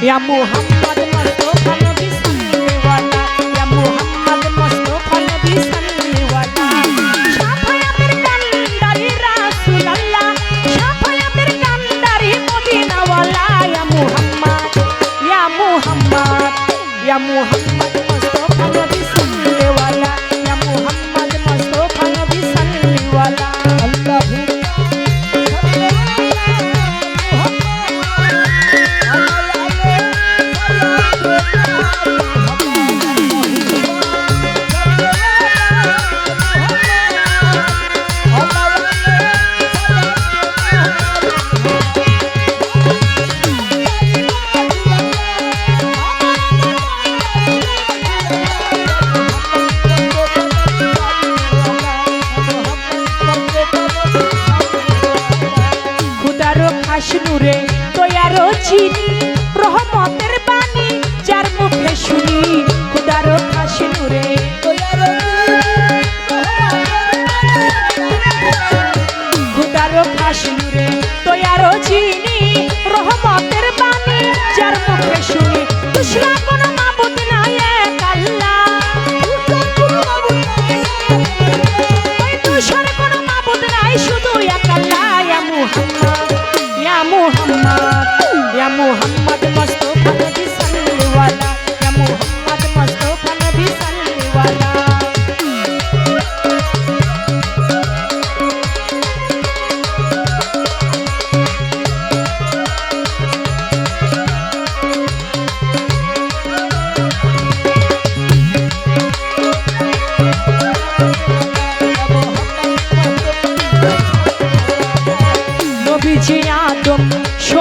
মুহাম্মদ ইয়া মুহাম্মদ মুস্তাফা নবী সাল্লিওয়ালা ইয়া মুহাম্মদ মুস্তাফা নবী সাল্লিওয়ালা শাফায়াতের কান্দারি রাসূলুল্লাহ শাফায়াতের কান্দারি মদিনাওয়ালা। ইয়া মুহাম্মদ ইয়া মুহাম্মদ ইয়া মুহাম্মদ। খুদারো খাস নূরে তৈয়ারো চিনি, রহমতের বাণী, যার মুখে শুনি, খুদার হাসনুরে নূরে খুদারো খাস নূরে তৈয়ারো চিনি, রহমতের বাণী, যার মুখে শুনি তুষরা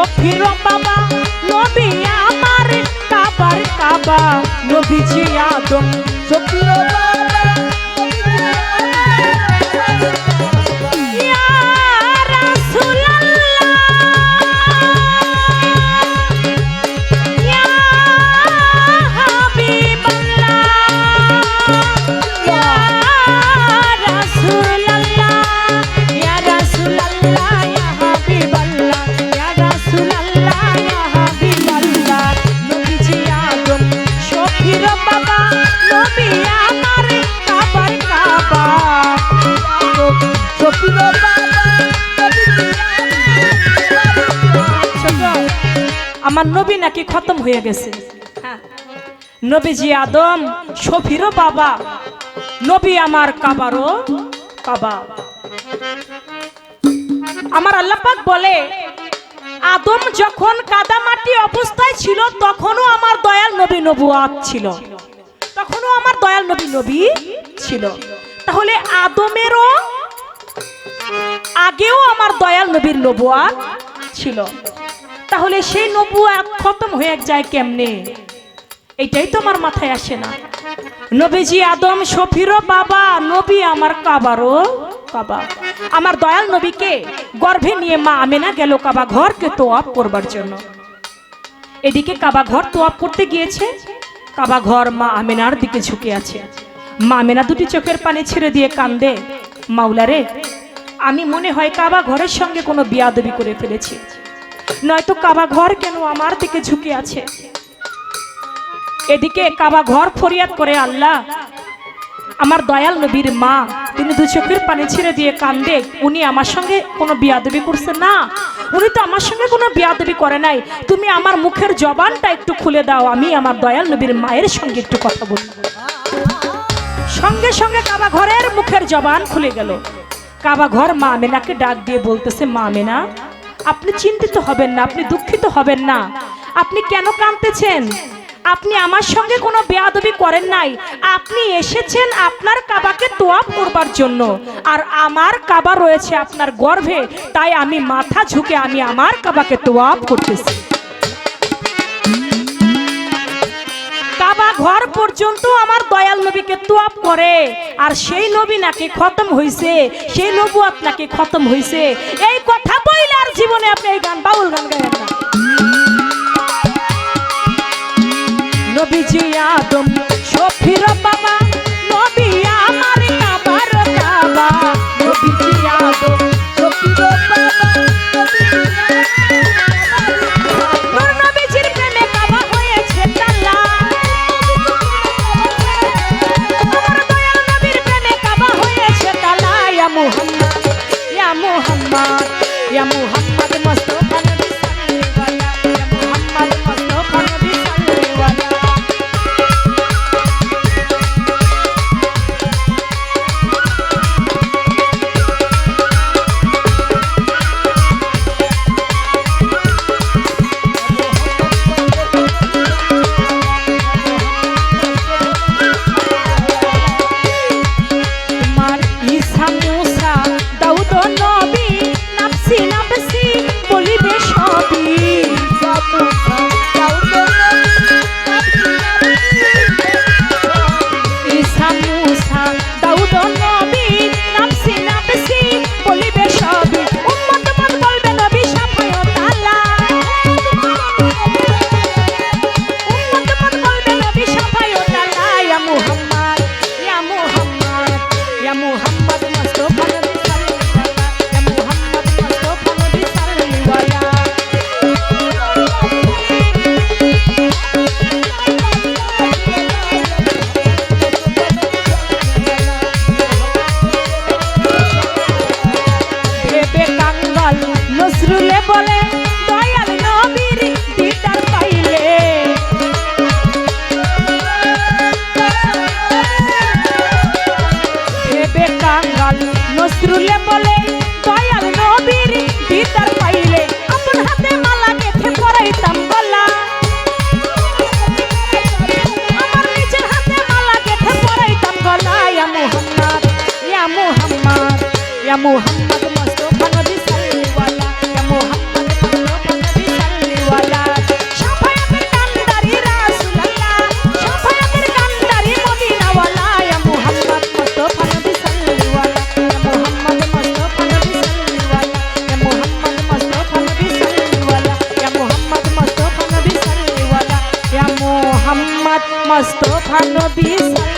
শফির বাবা নবী আমার কাবার কাবা নবীজি আদম। শফির বাবা। আমার নবী নাকি খতম হয়ে গেছে। নবীজি আদম শফিরও বাবা, নবী আমার কাবারও কাবা। আমার আল্লাপাক বলে, আদম যখন কাদামাটি অবস্থায় ছিল, তখনও আমার দয়াল নবী নবুয়াত ছিল। তখনও আমার দয়াল নবী নবী ছিল। তাহলে আদমেরও আগেও আমার দয়াল নবীর নবুয়াত ছিল। তাহলে সেই নবুয়াত খতম হয়ে যায় কেমনে? এটাই তো আমার মাথায় আসে না। নবীজি আদম শফিরও বাবা, নবী আমার কাবারও কাবা। আমার দয়াল নবীকে গর্ভে নিয়ে মা আমেনা গেল কাবা ঘরকে তো অফ করবার জন্য। এদিকে কাবা ঘর তো অফ করতে গিয়েছে। কাবা ঘর মা আমেনার দিকে ঝুঁকে আছে। মা আমেনা দুটি চোখের পানি ছেড়ে দিয়ে কান্দে। মাওলারে, আমি মনে হয় কাবা ঘরের সঙ্গে কোনো বিয়াদবি করে ফেলেছি। নয়তো কাবা ঘর কেন আমার দিকে ঝুঁকে আছে? এদিকে কাবা ঘর ফরিয়াদ করে আল্লাহ। আমার দয়াল নবীর মা, তিনি দু চোখের পানি ছেড়ে দিয়ে কান্দে, উনি আমার সঙ্গে কোনো বিয়াদবি করছে না। উনি তো আমার সঙ্গে কোনো বিয়াদবি করে নাই। তুমি আমার মুখের জবানটা একটু খুলে দাও, আমি আমার দয়াল নবীর মায়ের সঙ্গে একটু কথা বলব। সঙ্গে সঙ্গে কাবা ঘরের মুখের জবান খুলে গেল। কাবা ঘর মা মেনাকে ডাক দিয়ে বলতেছে, মা আমেনা আপনি চিন্তিত হবেন না, আপনি দুঃখিত হবেন না। আপনি কেন কাঁদতেছেন? আপনি আমার সঙ্গে কোনো বেয়াদবি করেন নাই। আপনি এসেছেন আপনার কাবাকে তোয়াব করবার জন্য। আর আমার কাবা রয়েছে আপনার গর্ভে, তাই আমি মাথা ঝুঁকে আমি আমার কাবাকে তোয়াব করতেছি। কাবা ঘর পর্যন্ত আমার দয়াল নবীকে করে। আর সেই নবী নাকি খতম হইছে, সেই নবুয়াত নাকি খতম হইছে। এই কথা বইলে আর জীবনে আপনি এই গান, বাউল গান গায়েন না। নবীজি আদম শফির মোহাম্মদ মুস্তফা নবী সাল্লিওয়ালা ইয়া মোহাম্মদ মুস্তফা নবী সাল্লিওয়ালা শাফায়াতের কান্দারি রাসূলুল্লাহ শাফায়াতের কান্দারি মদিনাওয়ালা ইয়া মোহাম্মদ মুস্তফা নবী সাল্লিওয়ালা ইয়া মোহাম্মদ মুস্তফা নবী সাল্লিওয়ালা